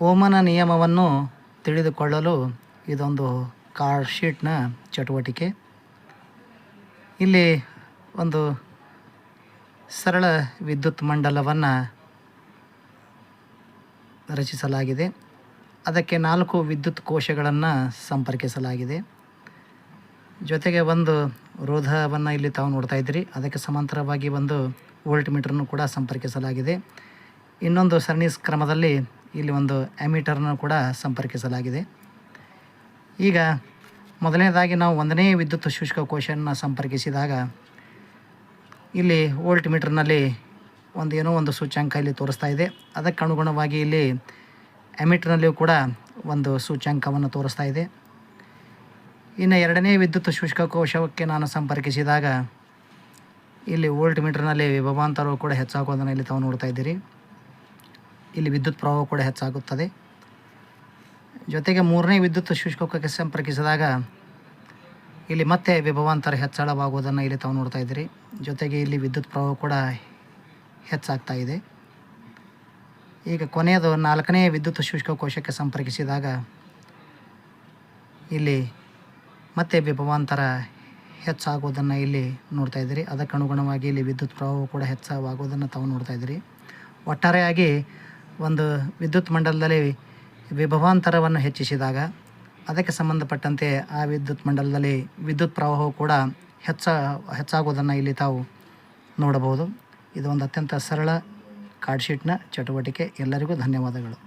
ಓಮನ ನಿಯಮವನ್ನು ತಿಳಿದುಕೊಳ್ಳಲು ಇದೊಂದು ಕಾರ್ಡ್ ಶೀಟ್ನ ಚಟುವಟಿಕೆ. ಇಲ್ಲಿ ಒಂದು ಸರಳ ವಿದ್ಯುತ್ ಮಂಡಲವನ್ನು ರಚಿಸಲಾಗಿದೆ. ಅದಕ್ಕೆ ನಾಲ್ಕು ವಿದ್ಯುತ್ ಕೋಶಗಳನ್ನು ಸಂಪರ್ಕಿಸಲಾಗಿದೆ. ಜೊತೆಗೆ ಒಂದು ರೋಧವನ್ನು ಇಲ್ಲಿ ತಾವು ನೋಡ್ತಾ ಇದ್ದೀರಿ. ಅದಕ್ಕೆ ಸಮಾಂತರವಾಗಿ ಒಂದು ವೋಲ್ಟ್ ಮೀಟ್ರನ್ನು ಕೂಡ ಸಂಪರ್ಕಿಸಲಾಗಿದೆ. ಇನ್ನೊಂದು ಸರಣಿ ಕ್ರಮದಲ್ಲಿ ಇಲ್ಲಿ ಒಂದು ಅಮೀಟರ್ನ ಕೂಡ ಸಂಪರ್ಕಿಸಲಾಗಿದೆ. ಈಗ ಮೊದಲನೇದಾಗಿ ನಾವು ಒಂದನೇ ವಿದ್ಯುತ್ ಶುಷ್ಕ ಕೋಶವನ್ನು ಸಂಪರ್ಕಿಸಿದಾಗ ಇಲ್ಲಿ ವೋಲ್ಟ್ ಮೀಟರ್ನಲ್ಲಿ ಒಂದು ಏನೋ ಒಂದು ಸೂಚ್ಯಾಂಕ ಇಲ್ಲಿ ತೋರಿಸ್ತಾ ಇದೆ. ಅದಕ್ಕೆ ಅನುಗುಣವಾಗಿ ಇಲ್ಲಿ ಎಮಿಟರ್ನಲ್ಲಿಯೂ ಕೂಡ ಒಂದು ಸೂಚ್ಯಾಂಕವನ್ನು ತೋರಿಸ್ತಾ ಇದೆ. ಇನ್ನು ಎರಡನೇ ವಿದ್ಯುತ್ ಶುಷ್ಕ ಕೋಶಕ್ಕೆ ನಾನು ಸಂಪರ್ಕಿಸಿದಾಗ ಇಲ್ಲಿ ವೋಲ್ಟ್ ಮೀಟರ್ನಲ್ಲಿ ವಿಭವಾಂತರವು ಕೂಡ ಹೆಚ್ಚಾಗೋದನ್ನು ಇಲ್ಲಿ ತಾವು ನೋಡ್ತಾ ಇದ್ದೀರಿ. ಇಲ್ಲಿ ವಿದ್ಯುತ್ ಪ್ರವಾಹ ಕೂಡ ಹೆಚ್ಚಾಗುತ್ತದೆ. ಜೊತೆಗೆ ಮೂರನೇ ವಿದ್ಯುತ್ ಶುಷ್ಕಕ್ಕೆ ಸಂಪರ್ಕಿಸಿದಾಗ ಇಲ್ಲಿ ಮತ್ತೆ ವಿಭವಾಂತರ ಹೆಚ್ಚಳವಾಗುವುದನ್ನು ಇಲ್ಲಿ ತಾವು ನೋಡ್ತಾ ಇದ್ದೀರಿ. ಜೊತೆಗೆ ಇಲ್ಲಿ ವಿದ್ಯುತ್ ಪ್ರವಾಹ ಕೂಡ ಹೆಚ್ಚಾಗ್ತಾ ಇದೆ. ಈಗ ಕೊನೆಯದು ನಾಲ್ಕನೇ ವಿದ್ಯುತ್ ಶುಷ್ಕ ಕೋಶಕ್ಕೆ ಸಂಪರ್ಕಿಸಿದಾಗ ಇಲ್ಲಿ ಮತ್ತೆ ವಿಭವಾಂತರ ಹೆಚ್ಚಾಗುವುದನ್ನು ಇಲ್ಲಿ ನೋಡ್ತಾ ಇದ್ದೀರಿ. ಅದಕ್ಕನುಗುಣವಾಗಿ ಇಲ್ಲಿ ವಿದ್ಯುತ್ ಪ್ರವಾಹ ಕೂಡ ಹೆಚ್ಚಾಗುವುದನ್ನು ತಾವು ನೋಡ್ತಾ ಇದ್ದೀರಿ. ಒಟ್ಟಾರೆಯಾಗಿ ಒಂದು ವಿದ್ಯುತ್ ಮಂಡಲದಲ್ಲಿ ವಿಭವಾಂತರವನ್ನು ಹೆಚ್ಚಿಸಿದಾಗ ಅದಕ್ಕೆ ಸಂಬಂಧಪಟ್ಟಂತೆ ಆ ವಿದ್ಯುತ್ ಮಂಡಲದಲ್ಲಿ ವಿದ್ಯುತ್ ಪ್ರವಾಹವು ಕೂಡ ಹೆಚ್ಚ ಹೆಚ್ಚಾಗುವುದನ್ನು ಇಲ್ಲಿ ತಾವು ನೋಡಬಹುದು. ಇದು ಒಂದು ಅತ್ಯಂತ ಸರಳ ಕಾರ್ಡ್ಶೀಟ್ನ ಚಟುವಟಿಕೆ. ಎಲ್ಲರಿಗೂ ಧನ್ಯವಾದಗಳು.